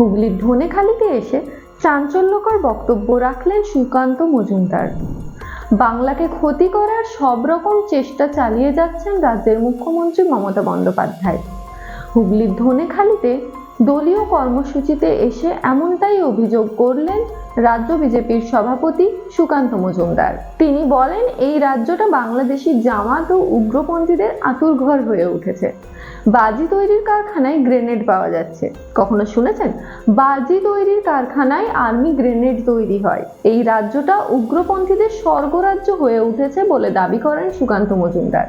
হুগলির ধনেখালিতে এসে চাঞ্চল্যকর বক্তব্য রাখলেন সুকান্ত মজুমদার। বাংলাকে ক্ষতি করার সব রকম চেষ্টা চালিয়ে যাচ্ছেন রাজ্যের মুখ্যমন্ত্রী মমতা বন্দ্যোপাধ্যায়। হুগলির ধনেখালিতে দলীয় কর্মসূচিতে এসে এমনটাই অভিযোগ করলেন রাজ্য বিজেপির সভাপতি সুকান্ত মজুমদার। তিনি বলেন, এই রাজ্যটা বাংলাদেশি জামাত ও উগ্রপন্থীদের আতুরঘর হয়ে উঠেছে। বাজি তৈরির কারখানায় গ্রেনেড পাওয়া যাচ্ছে। কখনো শুনেছেন? বাজি তৈরির কারখানায় আর্মি গ্রেনেড তৈরি হয়। এই রাজ্যটা উগ্রপন্থীদের স্বর্গরাজ্য হয়ে উঠেছে বলে দাবি করেন সুকান্ত মজুমদার।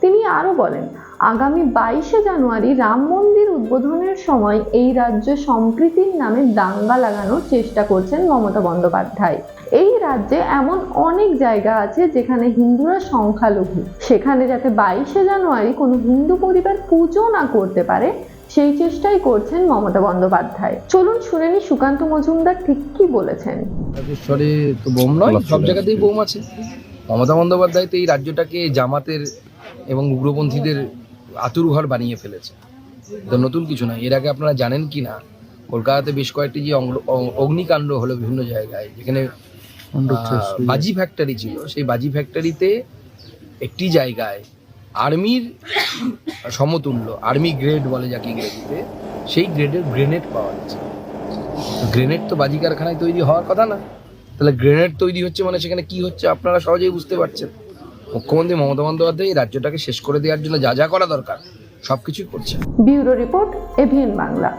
তিনি আরও বলেন আগামী বাইশে জানুয়ারি রাম মন্দির উদ্বোধনের সময় এই রাজ্য সম্প্রীতির নামে দাঙ্গা লাগানোর চেষ্টা করছেন মমতা বন্দ্যোপাধ্যায়। এই রাজ্যে এমন অনেক জায়গা আছে যেখানে হিন্দুরা সংখ্যালঘু। সেখানে যাতে বাইশে জানুয়ারি কোনো হিন্দু পরিবার পুজো না করতে পারে সেই চেষ্টাই করছেন মমতা বন্দ্যোপাধ্যায়। চলুন শুনে নি সুকান্ত মজুমদার ঠিক কি বলেছেন। তো বোম নয় সব জায়গাতেই বোম আছে। মমতা বন্দ্যোপাধ্যায় তো এই রাজ্যটাকে জামাতের এবং উগ্রপন্থীদের আতুর ঘর বানিয়ে ফেলেছে। তো নতুন কিছু নয়। এর আগে আপনারা জানেন কি না কলকাতাতে বেশ কয়েকটি যে অগ্নিকাণ্ড হলো বিভিন্ন জায়গায় যেখানে বাজি ফ্যাক্টরি ছিল। সেই বাজি ফ্যাক্টরিতে একটি জায়গায় আর্মির সমতুল্য আর্মি গ্রেড বলে যাকে ইংরেজিতে সেই গ্রেডের গ্রেনেড পাওয়া যাচ্ছে গ্রেনেড তো বাজি কারখানায় তৈরি হওয়ার কথা না। তাহলে গ্রেনেড তৈরি হচ্ছে মানে সেখানে কি হচ্ছে আপনারা সহজেই বুঝতে পারছেন। মুখ্যমন্ত্রী মমতা বন্দ্যোপাধ্যায় এই রাজ্যটাকে শেষ করে দেওয়ার জন্য যা যা করা দরকার, সবকিছুই করছে ব্যুরো রিপোর্ট এভিএন বাংলা।